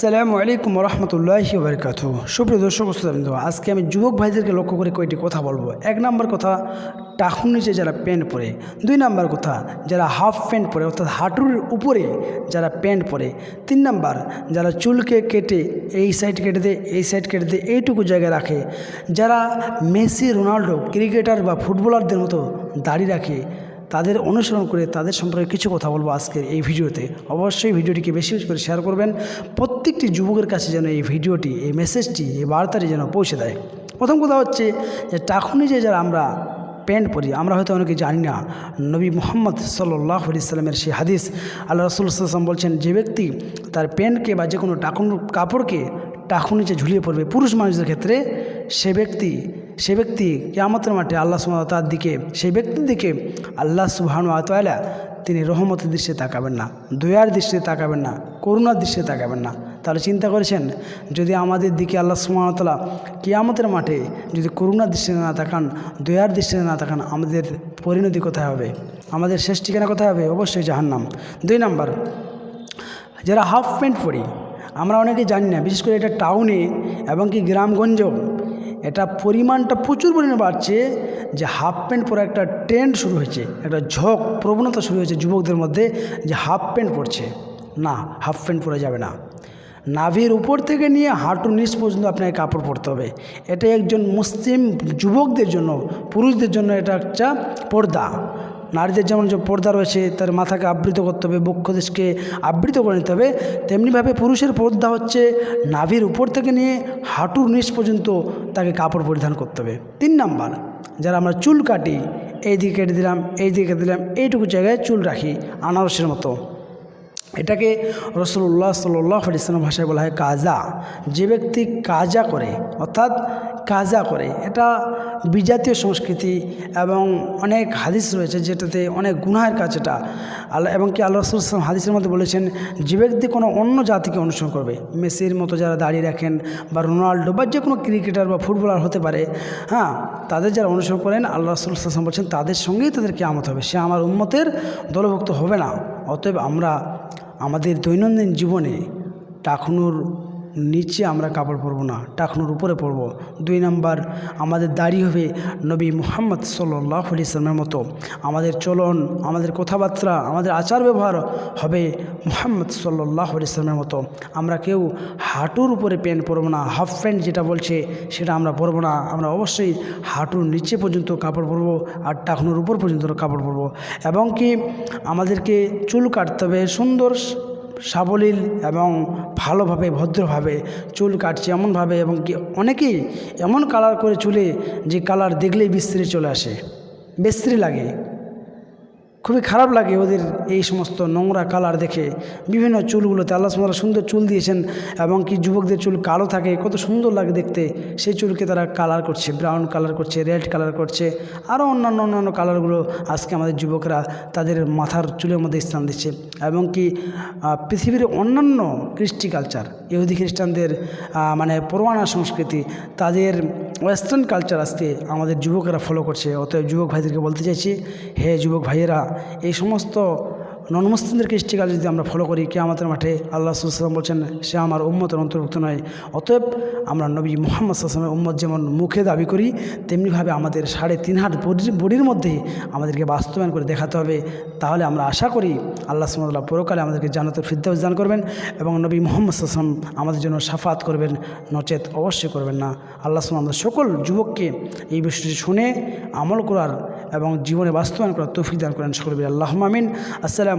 আসসালামু আলাইকুম রহমতুল্লাহি বরকাত সুপ্রিয় দর্শক শ্রোতাবৃন্দ, আজকে আমি যুবক ভাইদেরকে লক্ষ্য করে কয়েকটি কথা বলব। এক নম্বর কথা, টাকুর নিচে যারা প্যান্ট পরে। দুই নম্বর কথা, যারা হাফ প্যান্ট পরে, অর্থাৎ হাঁটুর উপরে যারা প্যান্ট পরে। তিন নাম্বার, যারা চুলকে কেটে এই সাইড কেটে দেয়, এই সাইড কেটে দেয়, এইটুকু জায়গায় রাখে। যারা মেসি, রোনাল্ডো ক্রিকেটার বা ফুটবলারদের মতো দাড়ি রাখে তাদের অনুসরণ করে তাদের সম্পর্কে কিছু কথা বলব আজকের এই ভিডিওতে। অবশ্যই ভিডিওটিকে বেশি বেশি করে শেয়ার করবেন। প্রত্যেকটি যুবকের কাছে যেন এই ভিডিওটি, এই মেসেজটি এই বার্তাটি যেন পৌঁছে দেয়। প্রথম কথা হচ্ছে যে টাকুনি যে যারা আমরা প্যান্ট পরি, আমরা হয়তো অনেকে জানি না, নবী মোহাম্মদ সাল্লাহ সাল্লামের সেই হাদিস, আল্লাহ রসুল বলছেন, যে ব্যক্তি তার প্যান্টকে বা যে কোনো টাকুন, কাপড়কে টাকুন নিচে ঝুলিয়ে পড়বে পুরুষ মানুষদের ক্ষেত্রে, সে ব্যক্তি সে ব্যক্তি কেয়ামতের মাঠে আল্লাহ সুবাহ তার দিকে, সেই ব্যক্তির দিকে আল্লাহ সুবাহানু আতলা তিনি রহমতের দৃশ্যে তাকাবেন না, দয়ার দৃষ্টিতে তাকাবেন না, করুণার দৃশ্যে তাকাবেন না। তাহলে চিন্তা করেছেন, যদি আমাদের দিকে আল্লাহ সুবাহতলা কেয়ামতের মাঠে যদি করুণার দৃষ্টিতে না তাকান, দয়ার দৃষ্টিতে না তাকান, আমাদের পরিণতি কোথায় হবে? আমাদের শেষ ঠিকানা কোথায় হবে? অবশ্যই জাহান্নাম। দুই নাম্বার, যারা হাফ প্যান্ট পরি, আমরা অনেকে জানি না, বিশেষ করে এটা টাউনে এবং কি গ্রামগঞ্জ এটা পরিমাণটা প্রচুর পরিমাণে বাড়ছে যে হাফ প্যান্ট পরে একটা ট্রেন্ড শুরু হয়েছে, একটা ঝোঁক, প্রবণতা শুরু হয়েছে যুবকদের মধ্যে যে হাফ প্যান্ট পরছে। না হাফ প্যান্ট পরে যাবে না। নাভির উপর থেকে নিয়ে হাঁটুর নিচ পর্যন্ত আপনাকে কাপড় পরতে হবে। এটা একজন মুসলিম যুবকদের জন্য, পুরুষদের জন্য এটা একটা পর্দা। নারীদের যেমন যে পর্দা রয়েছে, তার মাথাকে আবৃত করতে হবে, বক্ষদেশকে আবৃত করে নিতে হবে, তেমনিভাবে পুরুষের পর্দা হচ্ছে নাভির উপর থেকে নিয়ে হাঁটুর নিচ পর্যন্ত তাকে কাপড় পরিধান করতে হবে। তিন নাম্বার, যারা আমরা চুল কাটি এই দিকে কেটে দিলাম এই দিকে কেটে দিলাম, এইটুকু জায়গায় চুল রাখি আনারসের মতো। এটাকে রসুল্লাহ সাল্লাহ ইসলাম ভাষায় বলা হয় কাজা। যে ব্যক্তি কাজা করে, অর্থাৎ কাজা করে, এটা বিজাতীয় সংস্কৃতি এবং অনেক হাদিস রয়েছে যেটাতে অনেক গুনাহের কাজ এটা। আল্লাহ এবং কি আল্লাহ রসুল হাদিসের মধ্যে বলেছেন যে ব্যক্তি কোনো অন্য জাতিকে অনুসরণ করবে। মেসির মতো যারা দাঁড়িয়ে রাখেন বা রোনাল্ডো বা যে কোনো ক্রিকেটার বা ফুটবলার হতে পারে হ্যাঁ তাদের যারা অনুসরণ করেন, আল্লাহ রসুল ইসলাম বলছেন, তাদের সঙ্গেই তাদের কেমত হবে। সে আমার উন্মতের দলভুক্ত হবে না। অতএব আমরা আমাদের দৈনন্দিন জীবনে টাকনুর নিচে আমরা কাপড় পরবো না, টাকনুর উপরে পরবো। দুই নাম্বার, আমাদের দাড়ি হবে নবী মুহাম্মদ সাল্লাহ ইসলামের মতো। আমাদের চলন, আমাদের কথাবার্তা, আমাদের আচার ব্যবহার হবে মুহাম্মদ সাল্লাহ ইসলামের মতো। আমরা কেউ হাঁটুর উপরে প্যান্ট পরবো না হাফ প্যান্ট যেটা বলছে সেটা আমরা পরবো না। আমরা অবশ্যই হাঁটুর নিচে পর্যন্ত কাপড় পরবো আর টাকনুর উপর পর্যন্ত কাপড় পরবো। এবং কি আমাদেরকে চুল কাটতে হবে সুন্দর সাবলীল এবং ভালোভাবে, ভদ্রভাবে চুল কাটছে এমনভাবে এবং কি অনেকেই এমন কালার করে চুলে যে কালার দেখলেই বিশ্রী চলে আসে। বিশ্রী লাগে। খুবই খারাপ লাগে ওদের এই সমস্ত নোংরা কালার দেখে। বিভিন্ন চুলগুলোতে আল্লাহ সুন্দর সুন্দর চুল দিয়েছেন এবং কি যুবকদের চুল কালো থাকে, কত সুন্দর লাগে দেখতে। সেই চুলকে তারা কালার করছে, ব্রাউন কালার করছে, রেড কালার করছে আরও অন্যান্য অন্যান্য কালারগুলো আজকে আমাদের যুবকরা তাদের মাথার চুলের মধ্যে স্থান দিচ্ছে। এবং কি পৃথিবীর অন্যান্য কৃষ্টি কালচার ইহুদি খ্রিস্টানদের মানে পরোয়ানা সংস্কৃতি, তাদের ওয়েস্টার্ন কালচার আসতে আমাদের যুবকেরা ফলো করছে। অতএব যুবক ভাইদেরকে বলতে চাইছি, হে যুবক ভাইয়েরা, এই সমস্ত নন মুসলিমদের কৃষ্টিকাল যদি আমরা ফলো করি কে আমাদের মাঠে আল্লাহ সুসাল্লাম বলছেন, সে আমার উম্মতের অন্তর্ভুক্ত নয়। অতএব আমরা নবী মোহাম্মদ সাল্লামের উম্মত যেমন মুখে দাবি করি, তেমনিভাবে আমাদের সাড়ে তিন হাত বডির মধ্যেই আমাদেরকে বাস্তবায়ন করে দেখাতে হবে। তাহলে আমরা আশা করি আল্লাহ সুমতাল্লাহ পরকালে আমাদেরকে জানাতের ফিদ্দাউস দান করবেন এবং নবী মোহাম্মদ সাল্লাম আমাদের জন্য সাফাত করবেন, নচেত অবশ্যই করবেন না। আল্লাহ সুম আমাদের সকল যুবককে এই বিষয়টি শুনে আমল করার এবং জীবনে বাস্তবায়ন করার তৌফিক দান করেন সকল আল্লাহ মামিন